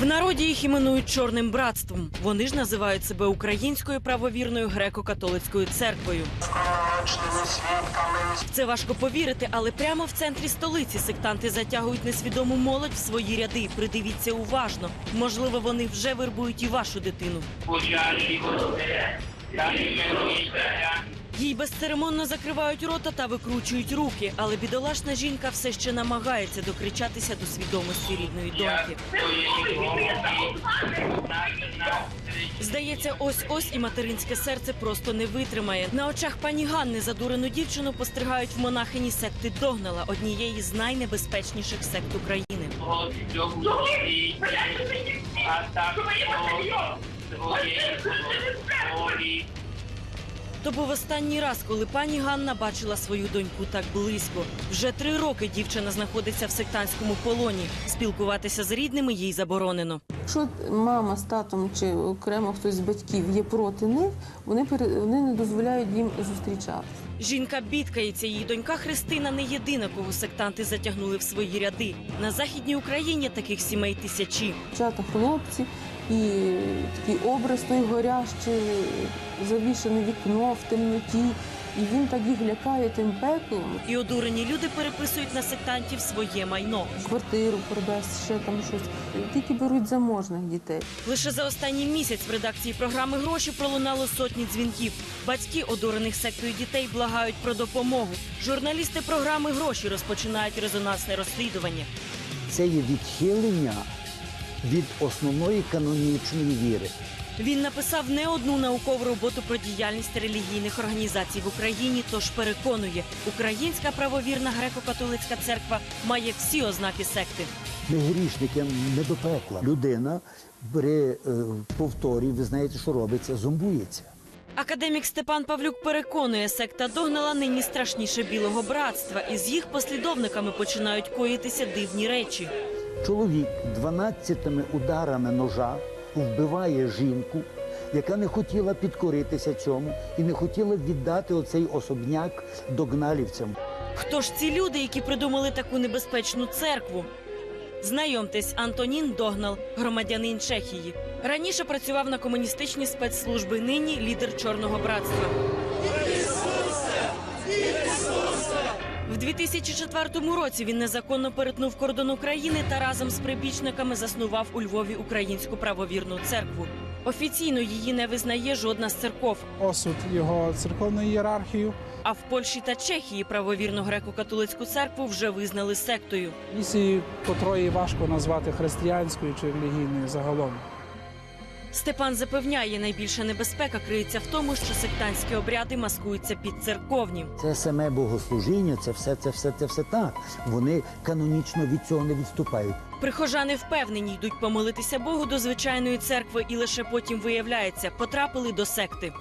В народі їх іменують чорним братством. Вони ж називають себе українською правовірною греко-католицькою церквою. Це важко повірити, але прямо в центрі столиці сектанти затягують несвідому молодь в свої ряди. Придивіться уважно. Можливо, вони вже вербують і вашу дитину. Їй безцеремонно закривають рота та викручують руки, але бідолашна жінка все ще намагається докричатися до свідомості рідної доньки. Здається, ось ось і материнське серце просто не витримає. На очах пані Ганни задурену дівчину постригають в монахині секти Догнала, однієї з найнебезпечніших сект України. То був останній раз, коли пані Ганна бачила свою доньку так близько. Вже три роки дівчина знаходиться в сектантському полоні. Спілкуватися з рідними їй заборонено. Якщо мама з татом чи окремо хтось з батьків є проти них, вони вони не дозволяють їм зустрічатися. Жінка бідкається. Її донька Христина не єдина, кого сектанти затягнули в свої ряди. На західній Україні таких сімей тисячі. Дівчата, хлопці, і такий образ той горящий, завішене вікно в темноті. І він так їх лякає тим пеклом. І одурені люди переписують на сектантів своє майно. Квартиру продасть, ще там щось. Тільки беруть заможних дітей. Лише за останній місяць в редакції програми гроші пролунало сотні дзвінків. Батьки одурених сектою дітей благають про допомогу. Журналісти програми гроші розпочинають резонансне розслідування. Це є відхилення від основної канонічної віри. Він написав не одну наукову роботу про діяльність релігійних організацій в Україні. Тож переконує, українська правовірна греко-католицька церква має всі ознаки секти. Ми грішники не до пекла. Людина при е, повторі, ви знаєте, що робиться, зомбується. Академік Степан Павлюк переконує, секта догнала нині страшніше білого братства, і з їх послідовниками починають коїтися дивні речі. Чоловік 12 ударами ножа вбиває жінку, яка не хотіла підкоритися цьому і не хотіла віддати оцей особняк догналівцям. Хто ж ці люди, які придумали таку небезпечну церкву? Знайомтесь, Антонін Догнал, громадянин Чехії. Раніше працював на комуністичній спецслужби, нині лідер Чорного братства. 2004 році він незаконно перетнув кордон України та разом з прибічниками заснував у Львові українську правовірну церкву. Офіційно її не визнає жодна з церков. осуд його церковної ієрархії. А в Польщі та Чехії правовірну греко-католицьку церкву вже визнали сектою. Місії, котрої важко назвати християнською чи релігійною загалом. Степан запевняє, найбільша небезпека криється в тому, що сектантські обряди маскуються під церковні. Це саме богослужіння, це все, це все, це все так. Вони канонічно від цього не відступають. Прихожани впевнені, йдуть помолитися Богу до звичайної церкви, і лише потім виявляється, потрапили до секти.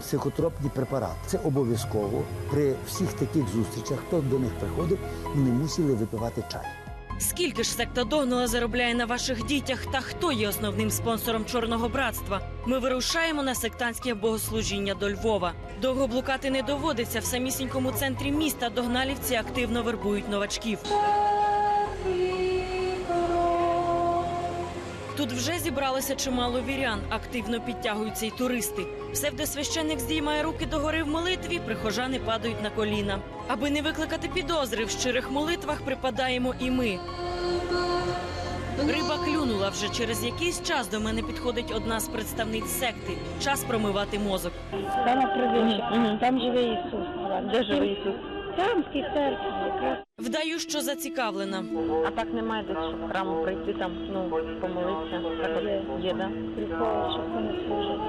Психотропні препарати. Це обов'язково при всіх таких зустрічах, хто до них приходив, не мусили випивати чай. Скільки ж секта Догнала заробляє на ваших дітях та хто є основним спонсором чорного братства? Ми вирушаємо на сектантське богослужіння до Львова. Довго блукати не доводиться. В самісінькому центрі міста догналівці активно вербують новачків. Тут вже зібралося чимало вірян. Активно підтягуються й туристи. Псевдосвященник здіймає руки догори в молитві, прихожани падають на коліна. Аби не викликати підозри, в щирих молитвах припадаємо і ми. Риба клюнула вже через якийсь час до мене підходить одна з представниць секти. Час промивати мозок. Саме. Там живе Ісус. Де живе Ісус? Там, в церкві, якраз. Вдаю, що зацікавлена. А так немає десь, щоб в храму прийти, там, ну, помолитися. Так от є, да? Брюховича, вони служать.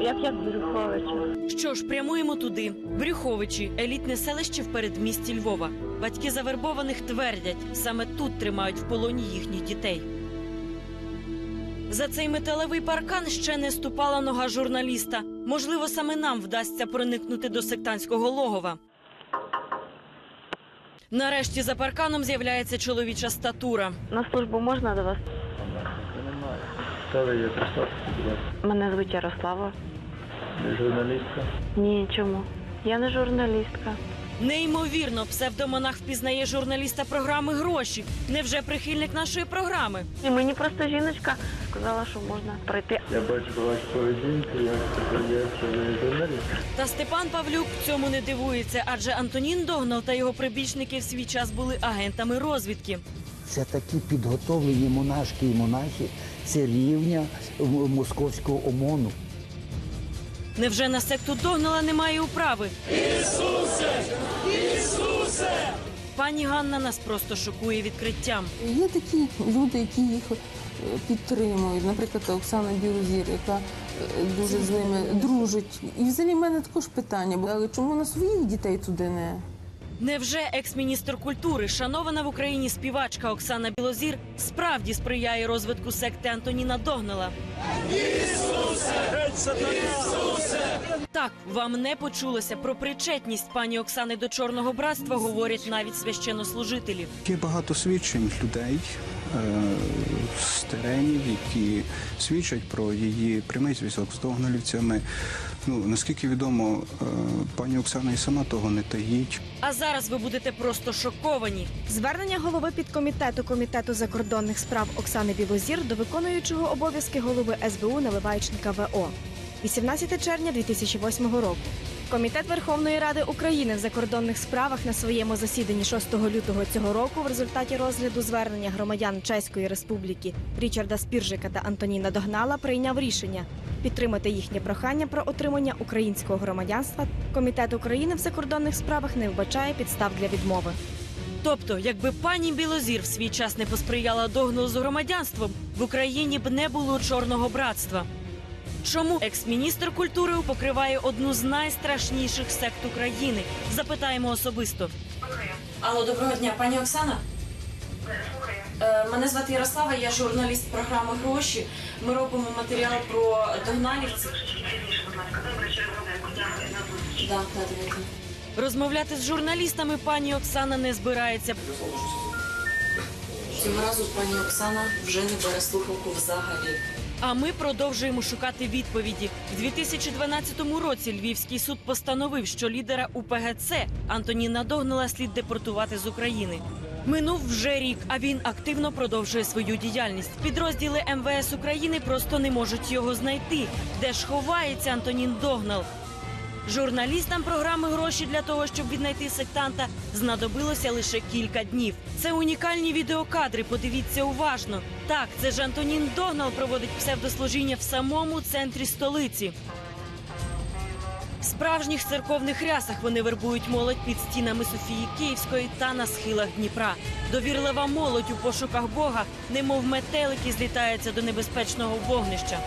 Як як Брюховича? Що ж, прямуємо туди. Брюховичі, елітне селище в передмісті Львова. Батьки завербованих твердять, саме тут тримають в полоні їхніх дітей. За цей металевий паркан ще не ступала нога журналіста. Можливо, саме нам вдасться проникнути до сектантського логова. Нарешті за парканом з'являється чоловіча статура. На службу можна до вас? Хто ви є? Представтеся, будь ласка. Мене звуть Ярослава. Журналістка. Ні, чому? Я не журналістка. Неймовірно, псевдомонах впізнає журналіста програми гроші. Невже прихильник нашої програми? І мені просто жіночка сказала, що можна прийти. Я бачу вашу поведінку, як це продається на інтернеті. Та Степан Павлюк цьому не дивується, адже Антонін Догнал та його прибічники в свій час були агентами розвідки. Це такі підготовлені монашки і монахи, це рівня московського ОМОНу. Невже на секту Догнала немає управи? Ісусе! Ісусе! Пані Ганна нас просто шокує відкриттям. Є такі люди, які їх е, підтримують. Наприклад, Оксана Бірузір, яка е, дуже з ними дружить. І взагалі в мене також питання, бо- але чому на своїх дітей туди не? Невже екс-міністр культури, шанована в Україні співачка Оксана Білозір, справді сприяє розвитку секти Антоніна Догнала? Так, вам не почулося про причетність пані Оксани до чорного братства. Говорять навіть священнослужителі. Є багато свідчень людей е, з теренів, які свідчать про її прямий зв'язок з догналівцями. Ну наскільки відомо, е, пані Оксана і сама того не таїть. А зараз ви будете просто шоковані. Звернення голови підкомітету комітету закордонних справ Оксани Білозір до виконуючого обов'язки голови СБУ Наливайченка ВО 18 червня 2008 року. Комітет Верховної Ради України в закордонних справах на своєму засіданні 6 лютого цього року в результаті розгляду звернення громадян Чеської Республіки Річарда Спіржика та Антоніна Догнала прийняв рішення підтримати їхнє прохання про отримання українського громадянства. Комітет України в закордонних справах не вбачає підстав для відмови. Тобто, якби пані Білозір в свій час не посприяла догналу з громадянством, в Україні б не було чорного братства. Чому екс-міністр культури покриває одну з найстрашніших сект України? Запитаємо особисто. Алло, доброго дня, пані Оксана. Е, Мене звати Ярослава, я журналіст програми Гроші. Ми робимо матеріал про догналівців. Да, да, давайте. Розмовляти з журналістами пані Оксана не збирається. Цього разу пані Оксана вже не бере слухавку взагалі. А ми продовжуємо шукати відповіді. В 2012 році Львівський суд постановив, що лідера УПГЦ Антоніна Догнала слід депортувати з України. Минув вже рік, а він активно продовжує свою діяльність. Підрозділи МВС України просто не можуть його знайти. Де ж ховається Антонін Догнал? Журналістам програми гроші для того, щоб віднайти сектанта, знадобилося лише кілька днів. Це унікальні відеокадри. Подивіться уважно. Так, це ж Антонін Догнал проводить псевдослужіння в самому центрі столиці. В справжніх церковних рясах вони вербують молодь під стінами Софії Київської та на схилах Дніпра. Довірлива молодь у пошуках Бога, немов метелики, злітається до небезпечного вогнища.